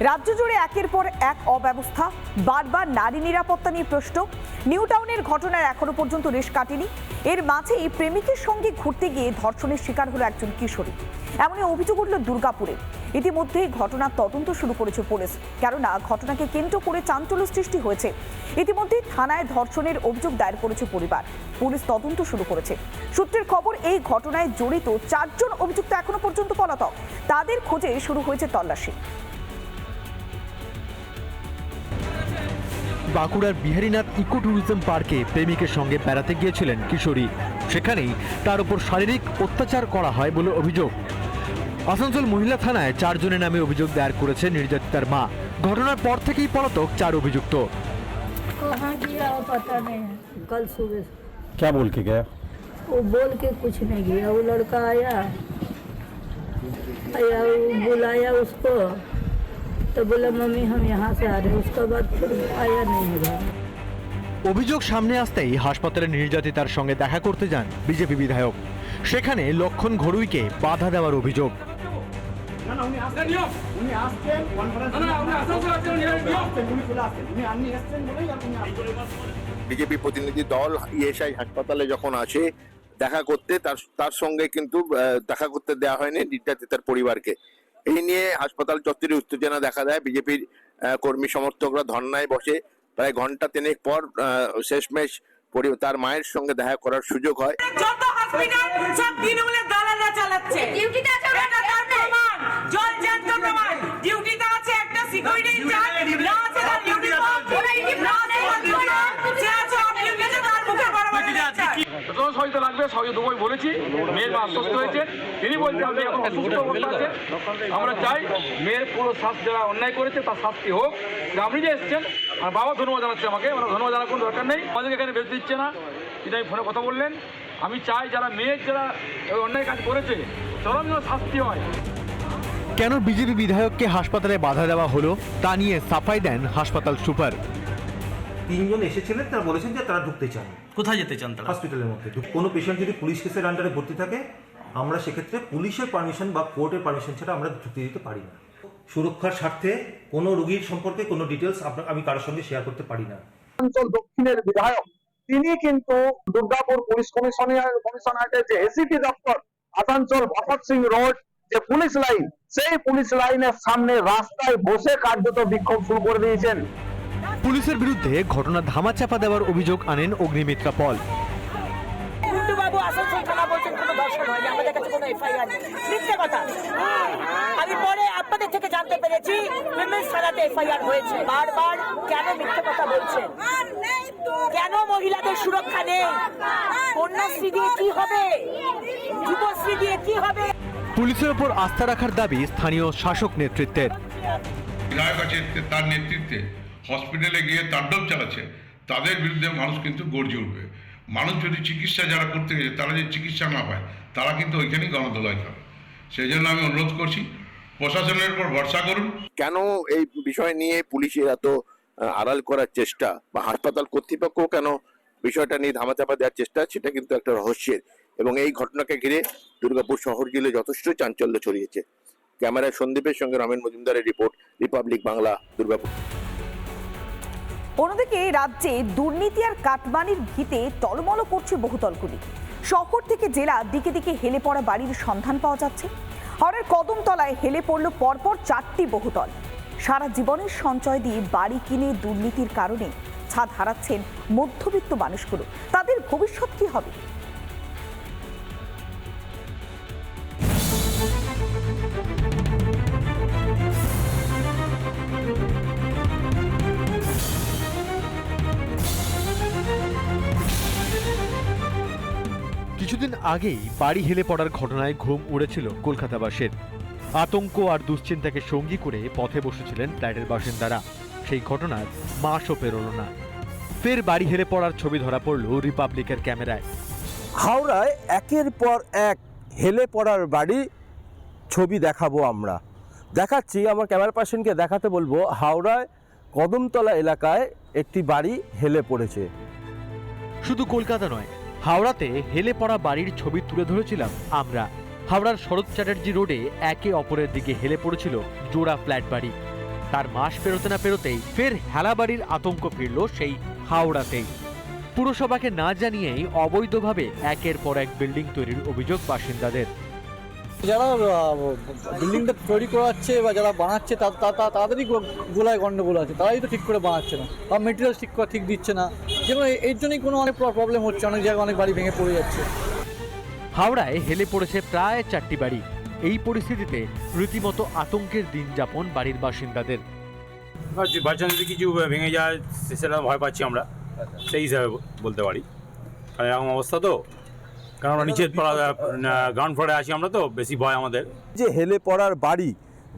রাজ্য জুড়ে একের পর এক অব্যবস্থা, বারবার নারী নিরাপত্তা নিয়ে প্রশ্ন। নিউ টাউনের ঘটনার এখনও পর্যন্ত রেশ কাটেনি। এর মাঝেই প্রেমিকের সঙ্গে ঘুরতে গিয়ে ধর্ষণের শিকার হলো একজন কিশোরী। এমনই অভিযোগ উঠল দুর্গাপুরে। ইতিমধ্যেই ঘটনার তদন্ত শুরু করেছে পুলিশ, কেননা ঘটনাকে কেন্দ্র করে চাঞ্চল্য সৃষ্টি হয়েছে। ইতিমধ্যেই থানায় ধর্ষণের অভিযোগ দায়ের করেছে পরিবার। পুলিশ তদন্ত শুরু করেছে। সূত্রের খবর, এই ঘটনায় জড়িত চারজন অভিযুক্ত এখনও পর্যন্ত পলাতক। তাদের খোঁজে শুরু হয়েছে তল্লাশি। বাঁকুড়ার বিহারীনাথ ইকো ট্যুরিজম পার্কে প্রেমিকের সঙ্গে বেড়াতে গিয়েছিলেন কিশোরী সেখানেই তার উপর শারীরিক অত্যাচার করা হয় বলে অভিযোগ আসানসোল মহিলা থানায় চারজনের নামে অভিযোগ দায়ের করেছে নির্যাতিতার মা ঘটনার পর থেকেই পলাতক চার অভিযুক্ত कहाँ गया वो पता नहीं है कल सुबह क्या बोल के गया वो बोल के कुछ नहीं गया वो लड़का आया आया वो बुलाया उसको तो बोला मम्मी हम यहाँ से आ रहे हैं उसके बाद फिर आया नहीं है घर অভিযোগ সামনে আসতেই হাসপাতালে নির্যাতিতার সঙ্গে দেখা করতে যান বিজেপি বিধায়ক সেখানে লক্ষণ ঘড়ুইকে বাধা দেওয়ার অভিযোগ বিজেপি প্রতিনিধি দল ইএসআই হাসপাতালে যখন আসে দেখা করতে তার তার সঙ্গে কিন্তু আহ, দেখা করতে দেওয়া হয়নি নির্যাতিতার পরিবারকে এই নিয়ে হাসপাতাল চত্বরে উত্তেজনা দেখা দেয়। বিজেপির কর্মী সমর্থকরা ধর্নায় বসে প্রায় ঘণ্টা তিনেক পর আহ, শেষমেশ তার মায়ের সঙ্গে দেখা করার সুযোগ হয়। যত হসপিটাল সব তৃণমূলের দালালরা চালাচ্ছে ডিউটিতে আছে ওরা এটা তার কারণে। প্রমাণ জল জ্যান্ত প্রমাণ ডিউটিতে আছে একটা সিকিউরিটি ইনচার্জ না আছে তার ডিউটি না আছে তার ডিউটি সে আছে আপনি গেছে তার মুখে বড় বড় lecture। যত সহায়তা লাগবে সবাই বলেছি মেয়ের মা আশ্বস্ত হয়েছেন তিনি বলছেন আমি এখন অসুস্থ অবস্থা আছে আমরা চাই মেয়ের পুরো শাস্তি যারা অন্যায় করেছে তার শাস্তি হোক। যে আপনি যে এসছেন আর বাবা ধন্যবাদ জানাচ্ছে আমাকে আমার ধন্যবাদ জানার কোনো দরকার নেই। আমাদেরকে এখানে বেরোতে দিচ্ছে না। তিনি আমি ফোনে কথা বললেন। আমি চাই যারা মেয়ের যারা ওই অন্যায় কাজ করেছে চরম যেন শাস্তি হয়। কেন বিজেপি বিধায়ককে হাসপাতালে বাধা দেওয়া হলো তা নিয়ে সাফাই দেন হাসপাতাল সুপার। তিনজন এসেছিলেন তারা বলেছেন যে তারা ঢুকতে চান। কোথায় যেতে চান তারা? হসপিটালের মধ্যে। কোনো পেশেন্ট যদি পুলিশ কেসের আন্ডারে ভর্তি থাকে আমরা সেক্ষেত্রে পুলিশের পারমিশন বা কোর্টের পারমিশন ছাড়া আমরা ঢুকতে দিতে পারি না। সুরক্ষার স্বার্থে কোনো রোগীর সম্পর্কে কোনো ডিটেলস আমি কারোর সঙ্গে শেয়ার করতে পারি না। অঞ্চল দক্ষিণের বিধায়ক তিনি কিন্তু দুর্গাপুর পুলিশ কমিশনার কমিশনারেটের যে এসিপি দপ্তর আসানসোল ভগৎ সিং রোড যে পুলিশ লাইন সেই পুলিশ লাইনের সামনে রাস্তায় বসে কার্যত বিক্ষোভ শুরু করে দিয়েছেন। পুলিশের বিরুদ্ধে ঘটনা ধামাচাপা দেওয়ার অভিযোগ আনেন অগ্নিমিত্রা পল। কুন্টু বাবু আসানসোল থানা বলছেন কোনো দর্শন হয়নি আমাদের কাছে কোনো এফআইআর নেই। মিথ্যে কথা। আমি পরে আপনাদের থেকে জানতে পেরেছি উইমেন্স থানাতে এফআইআর হয়েছে। বারবার কেন মিথ্যে কথা বলছেন? কেন মহিলাদের সুরক্ষা নেই? কন্যাশ্রী দিয়ে কি হবে? যুবশ্রী দিয়ে কি হবে? পুলিশের ওপর আস্থা রাখার দাবি স্থানীয় শাসক নেতৃত্বের। বিধায়ক আছে তার নেতৃত্বে হসপিটালে গিয়ে তাণ্ডব চালাচ্ছে, তাদের বিরুদ্ধে মানুষ কিন্তু গর্জে উঠবে। মানুষ যদি চিকিৎসা যারা করতে গেছে, তারা যদি চিকিৎসা না পায়, তারা কিন্তু ওইখানেই গণদোলায় খাবে সেই জন্য আমি অনুরোধ করছি, প্রশাসনের উপর ভরসা করুন। কেন এই বিষয় নিয়ে পুলিশের এত আড়াল করার চেষ্টা? বা হাসপাতাল কর্তৃপক্ষ কেন বিষয়টা নিয়ে ধামাচাপা দেওয়ার চেষ্টা? সেটা কিন্তু একটা রহস্যের। এবং এই ঘটনাকে ঘিরে দুর্গাপুর শহর জুড়ে যথেষ্ট চাঞ্চল্য ছড়িয়েছে। ক্যামেরায় সন্দীপের সঙ্গে রমেন মজুমদারের রিপোর্ট, রিপাবলিক বাংলা, দুর্গাপুর। অন্যদিকে রাজ্যে দুর্নীতি আর কাটমানির ভিতে টলমল করছে বহুতলগুলি শহর থেকে জেলা দিকে দিকে হেলে পড়া বাড়ির সন্ধান পাওয়া যাচ্ছে। হরের কদমতলায় হেলে পড়ল পরপর চারটি বহুতল। সারা জীবনের সঞ্চয় দিয়ে বাড়ি কিনে দুর্নীতির কারণে ছাদ হারাচ্ছেন মধ্যবিত্ত মানুষগুলো। তাদের ভবিষ্যৎ কি হবে? কিছুদিন আগেই বাড়ি হেলে পড়ার ঘটনায় ঘুম উড়েছিল কলকাতাবাসীর। আতঙ্ক আর দুশ্চিন্তাকে সঙ্গী করে পথে বসেছিলেন ফ্ল্যাটের বাসিন্দারা। সেই ঘটনার মাসও পেরোল না। ফের বাড়ি হেলে পড়ার ছবি ধরা পড়ল রিপাবলিকের ক্যামেরায়। হাওড়ায় একের পর এক হেলে পড়ার বাড়ি ছবি দেখাবো আমরা। দেখাচ্ছি আমার ক্যামেরা পার্সনকে দেখাতে বলব হাওড়ায় কদমতলা এলাকায় একটি বাড়ি হেলে পড়েছে। শুধু কলকাতা নয় হাওড়াতে হেলে পড়া বাড়ির ছবি তুলে ধরেছিলাম আমরা। হাওড়ার শরৎ চ্যাটার্জি রোডে একে অপরের দিকে হেলে পড়েছিল জোড়া ফ্ল্যাট বাড়ি। তার মাস পেরোতে না পেরোতেই ফের হেলা বাড়ির আতঙ্ক ফিরল সেই হাওড়াতেই। পুরসভাকে না জানিয়েই অবৈধভাবে একের পর এক বিল্ডিং তৈরির অভিযোগ বাসিন্দাদের। যারা বিল্ডিংটা তৈরি করাচ্ছে বা যারা বানাচ্ছে তা- তা- তা- তাদেরই গোলায় গন্ডগোল আছে। তারাই তো ঠিক করে বানাচ্ছে না বা মেটেরিয়াল ঠিক করে ঠিক দিচ্ছে না। যেমন এর জন্যই কোনো অনেক প্রবলেম হচ্ছে অনেক জায়গায় অনেক বাড়ি ভেঙে পড়ে যাচ্ছে। হাওড়ায় হেলে পড়েছে প্রায় চারটি বাড়ি। এই পরিস্থিতিতে রীতিমতো আতঙ্কের দিন যাপন বাড়ির বাসিন্দাদের। বাচ্চা যদি কিছু ভেঙে যায় সেটা ভয় পাচ্ছি আমরা। সেই হিসাবে বলতে পারি। কারণ এরকম অবস্থা তো। কারণ আমরা নিচের গ্রাউন্ড ফ্লোরে আছি আমরা তো বেশি ভয় আমাদের। যে হেলে পড়ার বাড়ি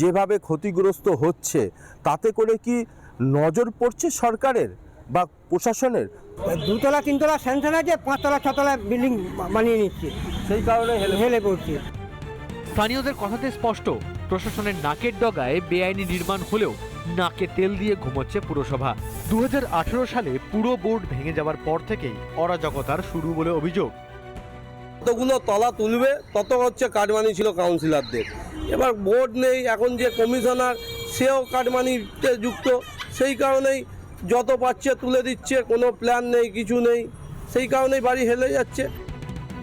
যেভাবে ক্ষতিগ্রস্ত হচ্ছে তাতে করে কি নজর পড়ছে সরকারের বা প্রশাসনের? দুতলা তিনতলা স্যাংশন আছে পাঁচতলা ছতলা বিল্ডিং বানিয়ে নিচ্ছে। সেই কারণে হেলে হেলে পড়ছে। স্থানীয়দের কথাতে স্পষ্ট প্রশাসনের নাকের ডগায় বেআইনি নির্মাণ হলেও নাকে তেল দিয়ে ঘুমোচ্ছে পুরসভা। দু হাজার আঠারো সালে পুরো বোর্ড ভেঙে যাওয়ার পর থেকেই অরাজকতার শুরু বলে অভিযোগ। যতগুলো তলা তুলবে, তত হচ্ছে কাটমানি ছিল কাউন্সিলরদের। এবার বোর্ড নেই, এখন যে কমিশনার, সেও কাটমানিতে যুক্ত। সেই কারণেই যত পাচ্ছে তুলে দিচ্ছে, কোনো প্ল্যান নেই, কিছু নেই। সেই কারণেই বাড়ি হেলে যাচ্ছে।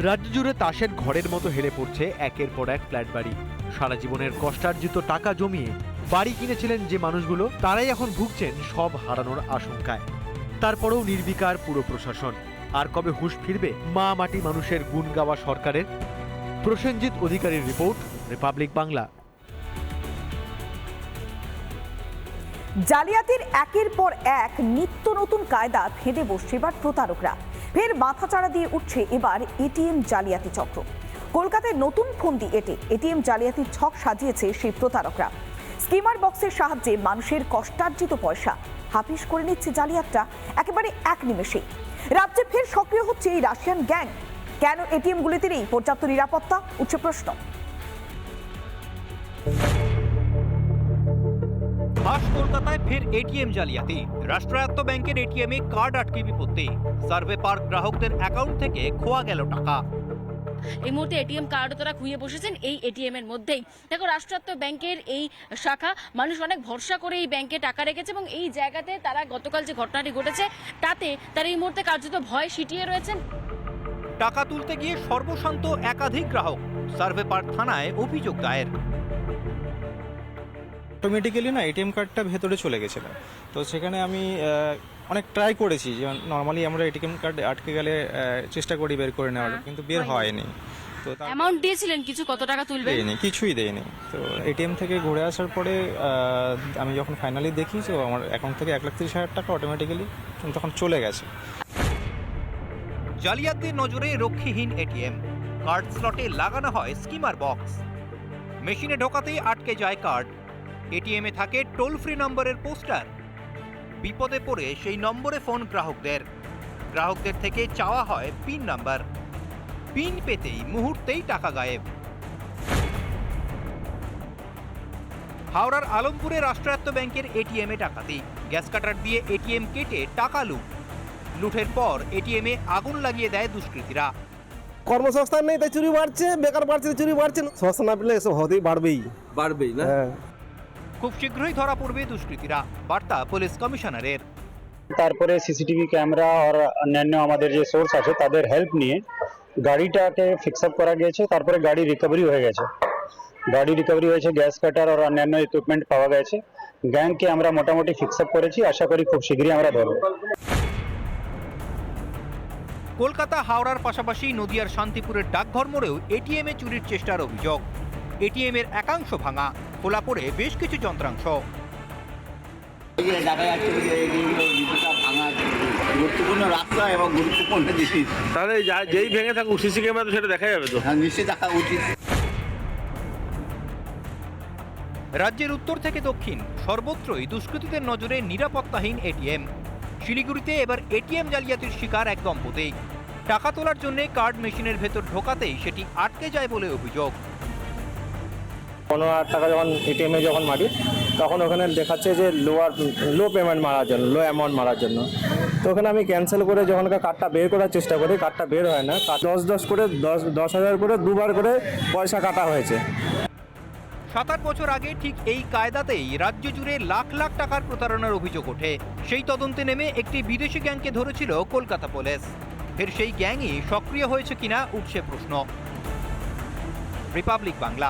রাজ্য জুড়ে তাসের ঘরের মতো হেলে পড়ছে একের পর এক ফ্ল্যাট বাড়ি। সারা জীবনের কষ্টার্জিত টাকা জমিয়ে বাড়ি কিনেছিলেন যে মানুষগুলো, তারাই এখন ভুগছেন সব হারানোর আশঙ্কায়। তারপরেও নির্বিকার পুরো প্রশাসন। আর কবে হুশ ফিরবে মা মাটি মানুষের গুণ গাওয়া সরকারের? প্রসেনজিৎ অধিকারীর রিপোর্ট, রিপাবলিক বাংলা। জালিয়াতির একের পর এক নিত্য নতুন কায়দা ফেঁদে বসছে এবার প্রতারকরা। ফের মাথাচাড়া দিয়ে উঠছে এবার এটিএম জালিয়াতি চক্র। কলকাতায় নতুন ফন্দি এটে এটিএম জালিয়াতির ছক সাজিয়েছে সেই প্রতারকরা। স্কিমার বক্সের সাহায্যে মানুষের কষ্টার্জিত পয়সা হাফিস করে নিচ্ছে জালিয়াতটা, একেবারে এক নিমেষে রাজ্যে ফের সক্রিয় হচ্ছে এই রাশিয়ান গ্যাং। কেন এটিএম গুলিতে নেই? পর্যাপ্ত নিরাপত্তা? উচ্চ প্রশ্ন। আজ কলকাতায় ফের এটিএম জালিয়াতি। রাষ্ট্রায়ত্ত ব্যাংকের এটিএমে কার্ড আটকে বিপত্তি। সার্ভে পার্ক গ্রাহকদের অ্যাকাউন্ট থেকে খোয়া গেল টাকা। এই মুহূর্তে এটিএম কার্ড তারা খুঁয়ে বসেছেন এই এটিএম এর মধ্যেই। দেখো, রাষ্ট্রায়ত্ত ব্যাংকের এই শাখা, মানুষ অনেক ভরসা করে এই ব্যাংকে টাকা রেখেছে এবং এই জায়গাতে তারা গতকাল যে ঘটনাটি ঘটেছে, তাতে তারা এই মুহূর্তে কার্যত ভয় সিটিয়ে রয়েছেন। টাকা তুলতে গিয়ে সর্বশান্ত একাধিক গ্রাহক, সার্ভে পার্ক থানায় অভিযোগ দায়ের। অটোমেটিক্যালি না এটিএম কার্ডটা ভেতরে চলে গেছিল। তো সেখানে আমি অনেক ট্রাই করেছি যে নর্মালি আমরা এটিএম কার্ড আটকে গেলে চেষ্টা করি বের করে নেওয়ার কিন্তু বের হয়নি। তো অ্যামাউন্ট দিয়েছিলেন কিছু? কত টাকা তুলবেন? দেয়নি কিছুই দেয়নি তো এটিএম থেকে ঘুরে আসার পরে আমি যখন ফাইনালি দেখি যে আমার অ্যাকাউন্ট থেকে এক লাখ তিরিশ হাজার টাকা অটোমেটিক্যালি তখন চলে গেছে। জালিয়াতদের নজরে রক্ষীহীন এটিএম কার্ড স্লটে লাগানো হয় স্কিমার বক্স মেশিনে ঢোকাতেই আটকে যায় কার্ড এটিএমে থাকে টোল ফ্রি নম্বরের পোস্টার। বিপদে পড়ে সেই নম্বরে ফোন গ্রাহকদের। গ্রাহকদের থেকে চাওয়া হয় পিন নাম্বার। পিন পেতেই মুহূর্তেই টাকা গায়েব। হাওড়ার আলমপুরে রাষ্ট্রায়ত্ত ব্যাংকের এটিএমে ডাকাতি গ্যাস কাটার দিয়ে এটিএম কেটে টাকা লুট। লুটের পর এটিএমে আগুন লাগিয়ে দেয় দুষ্কৃতীরা। কর্মসংস্থান নেই তাই চুরি বাড়ছে বেকার বাড়ছে চুরি বাড়ছে। সংস্থা না পেলে এসব হতেই বাড়বেই। বাড়বেই না? হ্যাঁ। খুব শীঘ্রই ধরা পড়বে দুষ্কৃতীরা। বার্তা পুলিশ কমিশনারের। তারপরে সিসিটিভি ক্যামেরা আর অন্যান্য আমাদের যে সোর্স আছে তাদের হেল্প নিয়ে গাড়িটাকে ফিক্স আপ করা গিয়েছে তারপরে গাড়ি রিকভারি হয়ে গেছে। গাড়ি রিকভারি হয়েছে গ্যাস কাটার আর অন্যান্য ইকুইপমেন্ট পাওয়া গেছে। গ্যাংকে আমরা মোটামুটি ফিক্স আপ করেছি আশা করি খুব শীঘ্রই আমরা ধরবো। কলকাতা হাওড়ার পাশাপাশি নদিয়ার শান্তিপুরের ডাকঘর মোড়েও এটিএমে চুরির চেষ্টার অভিযোগ। এটিএম এর একাংশ ভাঙা। খোলা পড়ে বেশ কিছু যন্ত্রাংশ। দেখা যাচ্ছে যে ভাঙা গুরুত্বপূর্ণ রাস্তা এবং গুরুত্বপূর্ণ জিনিস। তাহলে যেই ভেঙে থাকুক সিসি ক্যামেরা তো সেটা দেখা যাবে তো। হ্যাঁ নিশ্চয়ই দেখা উচিত। রাজ্যের উত্তর থেকে দক্ষিণ সর্বত্রই দুষ্কৃতীদের নজরে নিরাপত্তাহীন এটিএম শিলিগুড়িতে এবার এটিএম জালিয়াতির শিকার এক দম্পতি। টাকা তোলার জন্য কার্ড মেশিনের ভেতর ঢোকাতেই সেটি আটকে যায় বলে অভিযোগ। পনেরো হাজার টাকা যখন এটিএমে যখন মারি, তখন ওখানে দেখাচ্ছে যে লোয়ার লো পেমেন্ট মারার জন্য লো অ্যামাউন্ট মারার জন্য। তো ওখানে আমি ক্যান্সেল করে যখন কার্ডটা বের করার চেষ্টা করি কার্ডটা বের হয় না। দশ দশ করে, দশ দশ হাজার করে, দুবার করে পয়সা কাটা হয়েছে। সাত আট বছর আগে ঠিক এই কায়দাতেই রাজ্য জুড়ে লাখ লাখ টাকার প্রতারণার অভিযোগ ওঠে। সেই তদন্তে নেমে একটি বিদেশি গ্যাংকে ধরেছিল কলকাতা পুলিশ। ফের সেই গ্যাংই সক্রিয় হয়েছে কিনা উঠছে প্রশ্ন। রিপাবলিক বাংলা।